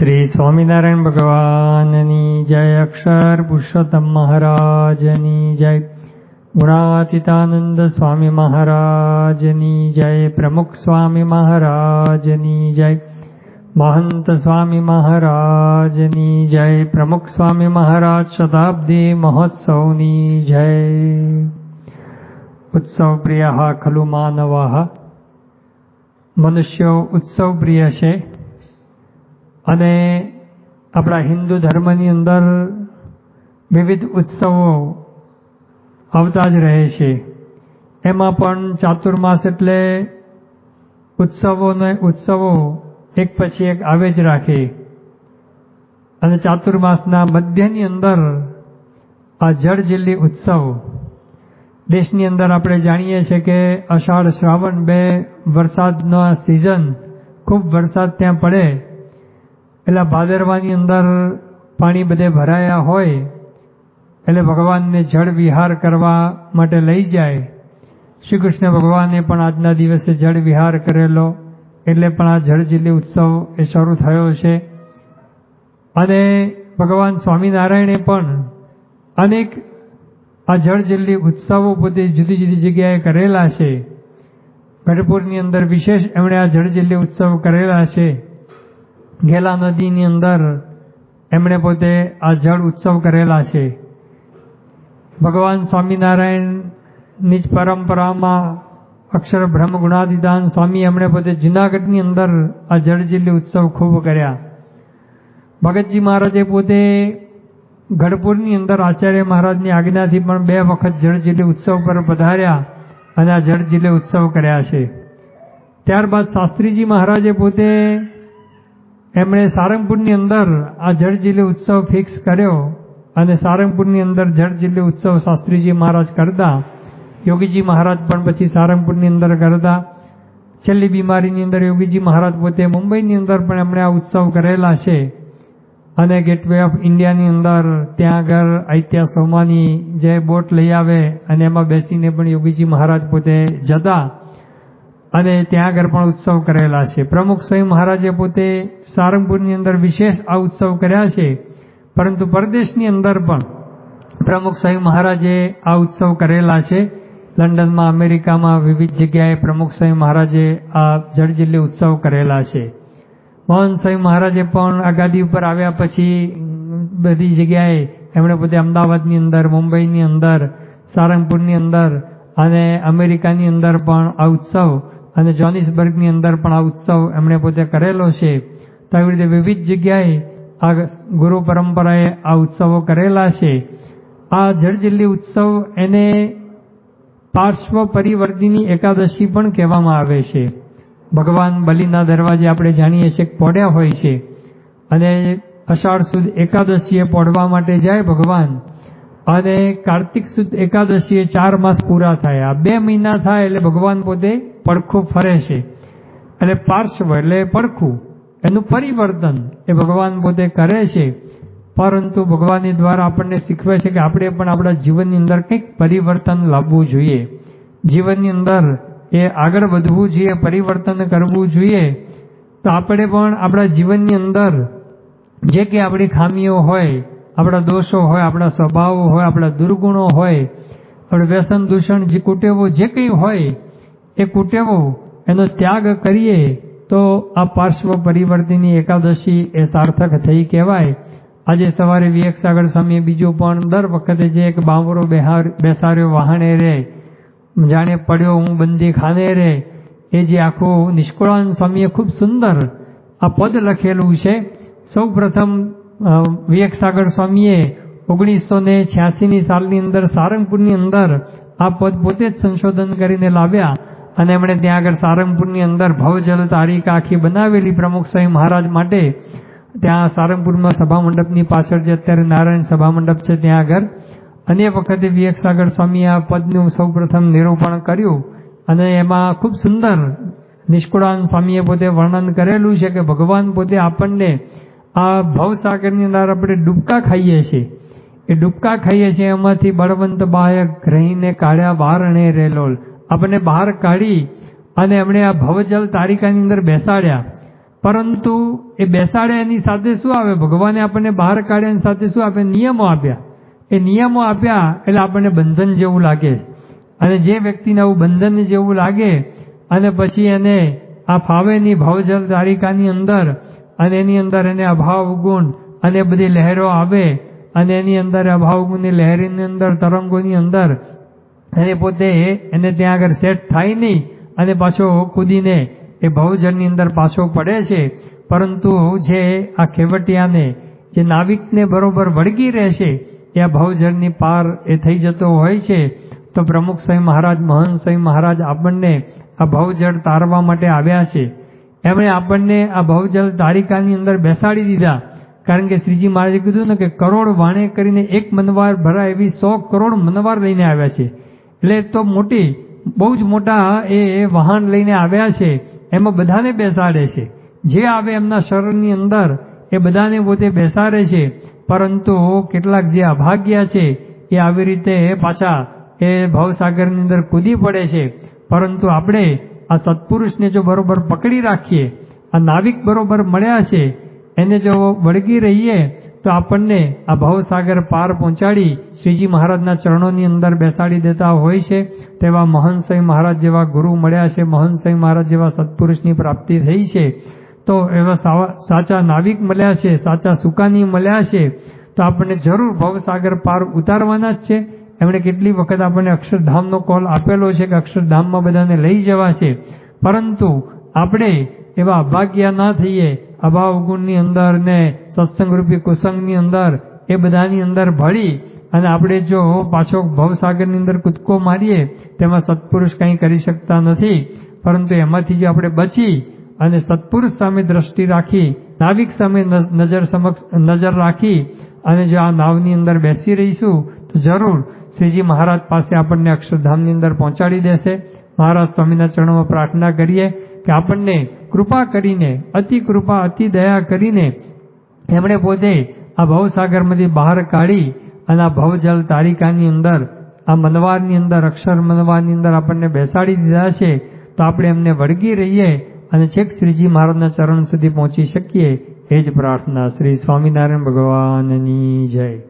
શ્રી સ્વામિનારાયણ ભગવાનની જય અક્ષર પુરુષોત્તમ મહારાજની જય ગુણાતીતાનંદ સ્વામી મહારાજની જય પ્રમુખ સ્વામી મહારાજની જય મહંત સ્વામી મહારાજની જય પ્રમુખ સ્વામી મહારાજ શતાબ્દી મહોત્સવની જય ઉત્સવ પ્રિય ખલુ માનવા મનુષ્યો ઉત્સવ પ્રિય છે અને આપણા હિન્દુ ધર્મની અંદર વિવિધ ઉત્સવો આવતા જ રહે છે. એમાં પણ ચાતુર્માસ એટલે ઉત્સવો ને ઉત્સવો એક પછી એક આવે જ રાખે. અને ચાતુર્માસના મધ્યની અંદર આ જળ ઉત્સવ. દેશની અંદર આપણે જાણીએ છીએ કે અષાઢ શ્રાવણ બે વરસાદના સિઝન ખૂબ વરસાદ ત્યાં પડે. એટલે ભાદરવાની અંદર પાણી બધે ભરાયા હોય, એટલે ભગવાનને જળ વિહાર કરવા માટે લઈ જાય. શ્રી કૃષ્ણ ભગવાને પણ આજના દિવસે જળ વિહાર કરેલો, એટલે પણ આ જળ ઉત્સવ એ શરૂ થયો છે. અને ભગવાન સ્વામિનારાયણે પણ અનેક આ જળ જિલ્લી ઉત્સવો પોતે જુદી જુદી જગ્યાએ કરેલા છે. ગઢપુરની અંદર વિશેષ એમણે આ જળ ઉત્સવ કરેલા છે. ઘેલા નદીની અંદર એમણે પોતે આ જળ ઉત્સવ કરેલા છે. ભગવાન સ્વામિનારાયણની જ પરંપરામાં અક્ષર બ્રહ્મ ગુણાદિદાન સ્વામી એમણે પોતે જુનાગઢની અંદર આ જળજીલી ઉત્સવ ખૂબ કર્યા. ભગતજી મહારાજે પોતે ગઢપુરની અંદર આચાર્ય મહારાજની આજ્ઞાથી પણ બે વખત જળજીલી ઉત્સવ પર પધાર્યા અને આ જળજીલે ઉત્સવ કર્યા છે. ત્યારબાદ શાસ્ત્રીજી મહારાજે પોતે એમણે સારંગપુરની અંદર આ જળ જિલ્લી ઉત્સવ ફિક્સ કર્યો અને સારંગપુરની અંદર જળ જિલ્લી ઉત્સવ શાસ્ત્રીજી મહારાજ કરતા, યોગીજી મહારાજ પણ પછી સારંગપુરની અંદર કરતા. છેલ્લી બીમારીની અંદર યોગીજી મહારાજ પોતે મુંબઈની અંદર પણ એમણે આ ઉત્સવ કરેલા છે. અને ગેટવે ઓફ ઇન્ડિયાની અંદર ત્યાં આગળ આઈત્યા સોમાની જે બોટ લઈ આવે અને એમાં બેસીને પણ યોગીજી મહારાજ પોતે જતા. અને ત્યાં આગળ પણ ઉત્સવ કરેલા છે. પ્રમુખ સ્વયં મહારાજે પોતે સારંગપુરની અંદર વિશેષ આ ઉત્સવ કર્યા છે. પરંતુ પરદેશની અંદર પણ પ્રમુખ સ્વયં મહારાજે આ ઉત્સવ કરેલા છે. લંડનમાં, અમેરિકામાં વિવિધ જગ્યાએ પ્રમુખ સ્વયં મહારાજે આ જળજિલ્લી ઉત્સવ કરેલા છે. મોહન સ્વયં મહારાજે પણ આ ગાદી ઉપર આવ્યા પછી બધી જગ્યાએ એમણે પોતે અમદાવાદની અંદર, મુંબઈની અંદર, સારંગપુરની અંદર અને અમેરિકાની અંદર પણ આ ઉત્સવ અને જોનિસબર્ગની અંદર પણ આ ઉત્સવ એમણે પોતે કરેલો છે. તો આવી રીતે વિવિધ જગ્યાએ આ ગુરુ પરંપરાએ આ ઉત્સવો કરેલા છે. આ જળજિલ્લી ઉત્સવ એને પાર્શ્વ પરિવર્તિની એકાદશી પણ કહેવામાં આવે છે. ભગવાન બલિના દરવાજે આપણે જાણીએ છીએ પોડ્યા હોય છે. અને અષાઢ સુદ એકાદશીએ પોડવા માટે જાય ભગવાન. અને કાર્તિક સુદ એકાદશીએ ચાર માસ પૂરા થાય. આ બે મહિના થાય એટલે ભગવાન પોતે પડખું ફરે છે. એટલે પાર્શ્વ એટલે પડખું. એનું પરિવર્તન એ ભગવાન પોતે કરે છે. પરંતુ ભગવાનની દ્વારા આપણને શીખવે છે કે આપણે પણ આપણા જીવનની અંદર કંઈક પરિવર્તન લાવવું જોઈએ. જીવનની અંદર એ આગળ વધવું જોઈએ, પરિવર્તન કરવું જોઈએ. તો આપણે પણ આપણા જીવનની અંદર જે કે આપણી ખામીઓ હોય, આપણા દોષો હોય, આપણા સ્વભાવો હોય, આપણા દુર્ગુણો હોય, આપણે વ્યસન દૂષણ જે કુટેવો જે કંઈ હોય એ કુટેવો, એનો ત્યાગ કરીએ, તો આ પાર્શ્વ પરિવર્તિની એકાદશી એ સાર્થક થઈ કહેવાય. આજે સવારે વિવેક સાગર બીજું પણ દર વખતે જે એક બાવરો બેહાર, બેસાડ્યો વાહણે રે, જાણે પડ્યો હું બંદી ખાને રે, એ જે આખું નિષ્કુળાન સ્વામીએ ખૂબ સુંદર આ પદ લખેલું છે. સૌ પ્રથમ વિવેક સ્વામીએ ઓગણીસો ને છ્યાસીની સાલની અંદર સારંગપુરની અંદર આ પદ પોતે જ સંશોધન કરીને લાવ્યા. અને એમણે ત્યાં આગળ સારંગપુરની અંદર ભવજલ તારીખ આખી બનાવેલી પ્રમુખ સ્વામી મહારાજ માટે. ત્યાં સારંગપુરમાં સભા મંડપની પાછળ જે અત્યારે નારાયણ સભા મંડપ છે ત્યાં આગળ. અને વખતે વિવેકસાગર સાગર સ્વામીએ આ પદનું સૌપ્રથમ નિરૂપણ કર્યું. અને એમાં ખૂબ સુંદર નિષ્કુળાન સ્વામીએ પોતે વર્ણન કરેલું છે કે ભગવાન પોતે આપણને આ ભવસાગરની અંદર આપણે ડૂબકા ખાઈએ છીએ. એ ડૂબકા ખાઈએ છીએ એમાંથી બળવંત બાયક રહીને કાળ્યા અને રેલોલ આપણને બહાર કાઢી અને એમણે આ ભવજલ તારિકાની અંદર બેસાડ્યા. પરંતુ એ બેસાડે એની સાથે શું આવે? ભગવાને આપણને બહાર કાઢ્યા એની સાથે શું આપે? નિયમો આપ્યા. એ નિયમો આપ્યા એટલે આપણને બંધન જેવું લાગે. અને જે વ્યક્તિને આવું બંધન જેવું લાગે અને પછી એને આ ફાવેની ભાવજલ તારિકાની અંદર અને એની અંદર એને અભાવ ગુણ અને બધી લહેરો આવે અને એની અંદર અભાવ ગુણની લહેરીની અંદર તરંગોની અંદર એને પોતે એને ત્યાં આગળ સેટ થાય નહીં અને પાછો કૂદીને એ ભવજળની અંદર પાછો પડે છે. પરંતુ જે આ ખેવટિયાને, જે નાવિકને બરોબર વળગી રહેશે એ આ ભવજળની પાર એ થઈ જતો હોય છે, તો પ્રમુખ સ્વામી મહારાજ, મહંત સ્વામી મહારાજ આપણને આ ભવજળ તારવા માટે આવ્યા છે. એમણે આપણને આ ભવજળ તારિકાની અંદર બેસાડી દીધા. કારણ કે શ્રીજી મહારાજે કીધું ને કે કરોડ વાણે કરીને એક મનવાર ભરાય એવી સો કરોડ મનવાર લઈને આવ્યા છે. એટલે તો મોટી, બહુ જ મોટા એ વાહન લઈને આવ્યા છે, એમાં બધાને બેસાડે છે. જે આવે એમના શરીરની અંદર, એ બધાને પોતે બેસાડે છે. પરંતુ કેટલાક જે અભાગ્યા છે, એ આવી રીતે પાછા એ ભવસાગરની અંદર કૂદી પડે છે. પરંતુ આપણે આ સત્પુરુષને જો બરોબર પકડી રાખીએ, આ નાવિક બરોબર મળ્યા છે, એને જો વળગી રહીએ તો આપણને આ ભવસાગર પાર પહોંચાડી શ્રીજી મહારાજના ચરણોની અંદર બેસાડી દેતા હોય છે, તેવા સ્વામી મહારાજ જેવા ગુરુ મળ્યા છે સ્વામી મહારાજ જેવા સત્પુરુષની પ્રાપ્તિ થઈ છે. તો એવા સાચા નાવિક મળ્યા છે, સાચા સુકાની મળ્યા છે. તો આપણને જરૂર ભવસાગર પાર ઉતારવાના જ છે. એમણે કેટલી વખત આપણને અક્ષરધામનો કોલ આપેલો છે કે અક્ષરધામમાં બધાને લઈ જવા છે. પરંતુ આપણે એવા અભાગ્યા ના થઈએ, અભાવ ગુણની અંદર ને સત્સંગ રૂપી કુસંગની અંદર, એ બધાની અંદર ભળી અને આપણે જો પાછો ભવસાગરની અંદર કૂદકો મારીએ, તેમાં સત્પુરુષ કંઈ કરી શકતા નથી. પરંતુ એમાંથી જે આપણે બચી અને સત્પુરુષ સામે દ્રષ્ટિ રાખી, નાવિક સામે નજ- નજર સમક્ષ, નજર રાખી અને જો આ નાવની અંદર બેસી રહીશું, તો જરૂર શ્રીજી મહારાજ પાસે આપણને અક્ષરધામની અંદર પહોંચાડી દેશે. મહારાજ સ્વામીના ચરણોમાં પ્રાર્થના કરીએ કે આપણને કૃપા કરીને, અતિ કૃપા, અતિ દયા કરીને એમણે પોતે આ ભવસાગરમાંથી બહાર કાઢી અને આ ભવજલ તારિકાની અંદર, આ મનવારની અંદર, અક્ષર મનવારની અંદર આપણને બેસાડી દીધા છે, તો આપણે એમને વળગી રહીએ અને છેક શ્રીજી મહારાજના ચરણ સુધી પહોંચી શકીએ. એ જ પ્રાર્થના શ્રી સ્વામિનારાયણ ભગવાનની જય.